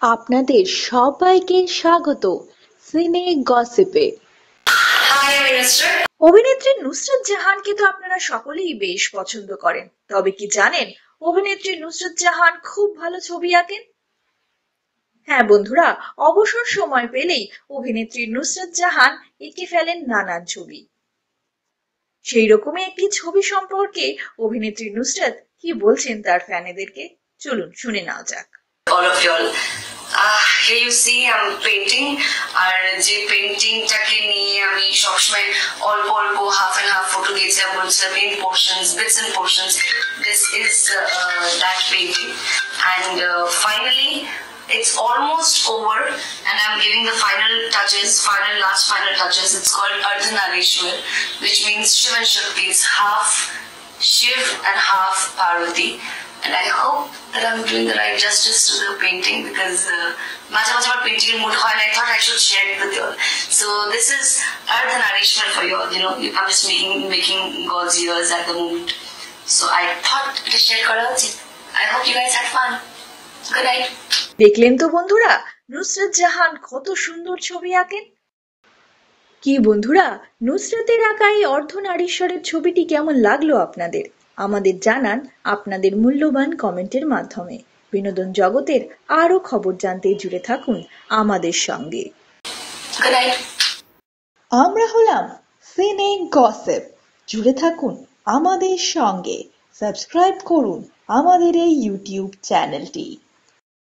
আপনাদের সবাইকে স্বাগত সিনে গসিপে। অভিনেত্রী নুসরাত জাহানকে তো আপনারা সকলেই বেশ পছন্দ করেন। তবে কি জানেন, অভিনেত্রী নুসরাত জাহান খুব ভালো ছবি আঁকেন? হ্যাঁ বন্ধুরা, অবসর সময় পেলেই অভিনেত্রী নুসরাত জাহান এঁকে ফেলেন নানান ছবি। সেই রকমই একটি ছবি সম্পর্কে অভিনেত্রী নুসরাত কি বলছেন তার ফ্যানেদেরকে? চলুন শুনে নেওয়া যাক। All of y'all. Uh, here you see I'm painting আর যে পেন্টিংটাকে নিয়ে আমি সবসময় অল্প অল্প হাফ অ্যান্ড হাফ ফটো দিয়েছিলাম বলছিলাম main portions bits and portions this is that painting and finally it's almost over and I'm giving the final touches, final last final touches. It's called Ardhanarishwar, which means Shiv and Shakti. It's half Shiv and half Parvati. And I hope that I'm doing the right justice to the painting because uh, much much about painting in mood and I thought I should share it with you all. So this is Ardhanarishwar for you all. You know, I'm just making making God's ears at the moment. So I thought to share kora uchit. I hope you guys had fun. Good night. দেখলেন তো বন্ধুরা নুসরাত জাহান কত সুন্দর ছবি আঁকেন কি বন্ধুরা নুসরাতের আঁকা এই অর্ধনারীশ্বরের ছবিটি কেমন লাগল আপনাদের আমাদের জানান আপনাদের মূল্যবান কমেন্টের মাধ্যমে। বিনোদন জগতের আরও খবর জানতে জুড়ে থাকুন আমাদের সঙ্গে। আমরা হলাম সিনে গসেপ। জুড়ে থাকুন আমাদের সঙ্গে। সাবস্ক্রাইব করুন আমাদের এই ইউটিউব চ্যানেলটি।